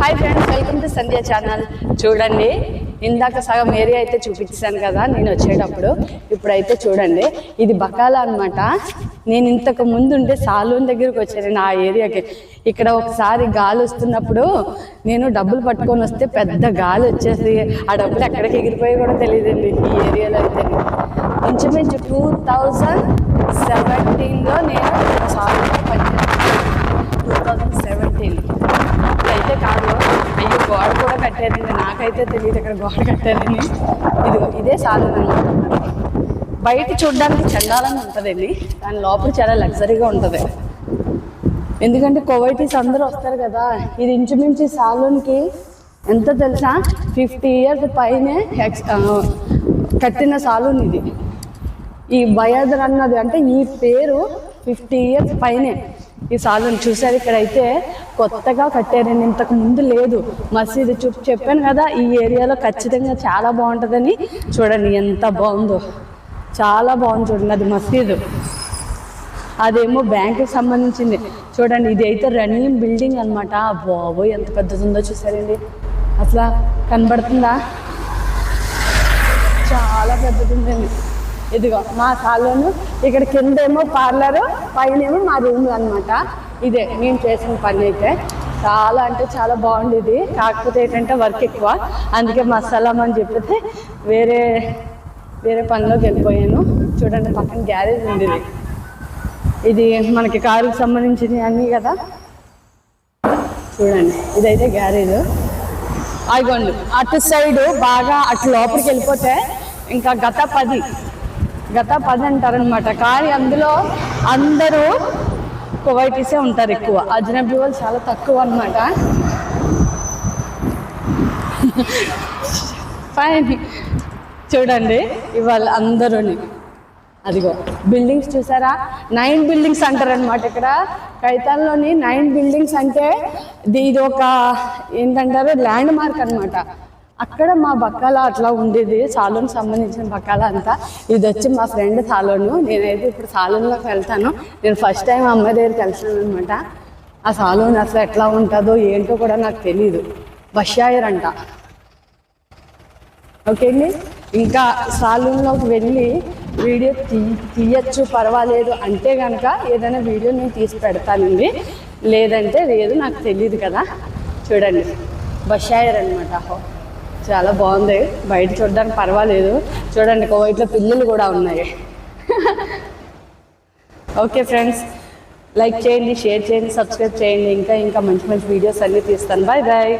Hi friends welcome to Sandhya channel చూడండి ఇందాక సగం ఏరియా అయితే చూపించాను కదా నేను వచ్చేటప్పుడు. ఇప్పుడైతే చూడండి ఇది బకాల అనమాట నేను ఇంతకు ముందు ఉండే సాలూన్ దగ్గరికి వచ్చాను ఆ ఏరియాకి ఇక్కడ ఒకసారి గాలి వస్తున్నప్పుడు నేను డబ్బులు పట్టుకొని వస్తే పెద్ద గాలి వచ్చేసి ఆ డబ్బులు ఎక్కడికి ఎగిరిపోయి కూడా తెలియదండి ఈ ఏరియాలో అయితే. ఇంచుమించు టూ థౌజండ్ సెవెంటీన్లో నేను సాలూన్ పనిచేస్తాను టూ థౌజండ్ సెవెంటీన్ అయితే కాదు అయ్యో గోడ కూడా కట్టారండి నాకైతే తెలియదు. ఇక్కడ గోడ కట్టారని. ఇదిగో ఇదే సాధన బయట చూడడానికి చండాలంగా ఉంటుందండి. దాని లోపల చాలా లగ్జరీగా ఉంటుంది. ఎందుకంటే కోవైటీస్ అందరూ వస్తారు కదా. ఇది ఇంచుమించు సాలూన్కి ఎంత తెలుసా? ఫిఫ్టీ ఇయర్స్ పైనే ఎక్స్ కట్టిన సాలూన్ ఇది. ఈ బయాదర్ అన్నది అంటే ఈ పేరు ఫిఫ్టీ ఇయర్స్ పైనే. ఈ సాలూన్ చూసారు ఇక్కడైతే కొత్తగా కట్టారండి. ఇంతకు ముందు లేదు. మసీదు చూ చెప్పాను కదా ఈ ఏరియాలో ఖచ్చితంగా చాలా బాగుంటుందని చూడండి. ఎంత బాగుందో. చాలా బాగుంది చూడండి అది మసీదు. అదేమో బ్యాంకుకి సంబంధించింది. చూడండి ఇది అయితే రన్నింగ్ బిల్డింగ్ అనమాట బాబోయ్ ఎంత పెద్దది ఉందో చూసారండి అసలు కనబడుతుందా? చాలా పెద్దది ఉందండి ఇదిగో మా సాలోను ఇక్కడ కింద ఏమో పార్లరు పైన ఏమో మా రూమ్ అనమాట ఇదే నేను చేసిన పని అయితే. చాలా అంటే చాలా బాగుండేది. కాకపోతే ఏంటంటే వర్క్ ఎక్కువ. అందుకే మసాలా అని చెప్పితే వేరే వేరే పనిలోకి వెళ్ళిపోయాను. చూడండి పక్కన గ్యారేజ్ ఉంది ఇది. మనకి కారుకి సంబంధించినవి అన్నీ కదా. చూడండి ఇదైతే గ్యారేజ్ ఆగోండి అటు సైడ్ బాగా అటు లోపలికి వెళ్ళిపోతే ఇంకా గత పది గత పది అంటారనమాట కానీ అందులో అందరూ కువైటీసే ఉంటారు ఎక్కువ. అజనబీ వాళ్ళు చాలా తక్కువ అనమాట ఫైన్ చూడండి ఇవాళ అందరూని. అదిగో బిల్డింగ్స్ చూసారా? నైన్ బిల్డింగ్స్ అంటారు అనమాట ఇక్కడ. కైతాల్లోని నైన్ బిల్డింగ్స్ అంటే ఇది ఇది ఒక ఏంటంటారు? ల్యాండ్ మార్క్ అనమాట అక్కడ మా బక్కాల అట్లా ఉండేది. సాలూన్ సంబంధించిన బక్కాల అంతా. ఇది వచ్చి మా ఫ్రెండ్ సాలోను. నేనైతే ఇప్పుడు సాలూన్లోకి వెళ్తాను. నేను ఫస్ట్ టైం అమ్మాయి దగ్గరికి వెళ్తాను అనమాట ఆ సాలూన్ అసలు ఎట్లా ఉంటుందో ఏంటో కూడా నాకు తెలియదు బషాయర్ అంట ఓకే అండి? ఇంకా సాలూన్లోకి వెళ్ళి వీడియో తీ తీయచ్చు పర్వాలేదు అంటే కనుక ఏదైనా వీడియో నేను తీసి పెడతానండి. లేదంటే లేదు నాకు తెలియదు కదా. చూడండి. బషాయర్ అనమాట చాలా బాగుంది. బయట చూడడానికి పర్వాలేదు. చూడండి కోవైట్లో పిల్లలు కూడా ఉన్నాయి. ఓకే ఫ్రెండ్స్ లైక్ చేయండి షేర్ చేయండి సబ్స్క్రైబ్ చేయండి. ఇంకా ఇంకా మంచి మంచి వీడియోస్ అన్నీ తీస్తాను. Bye bye.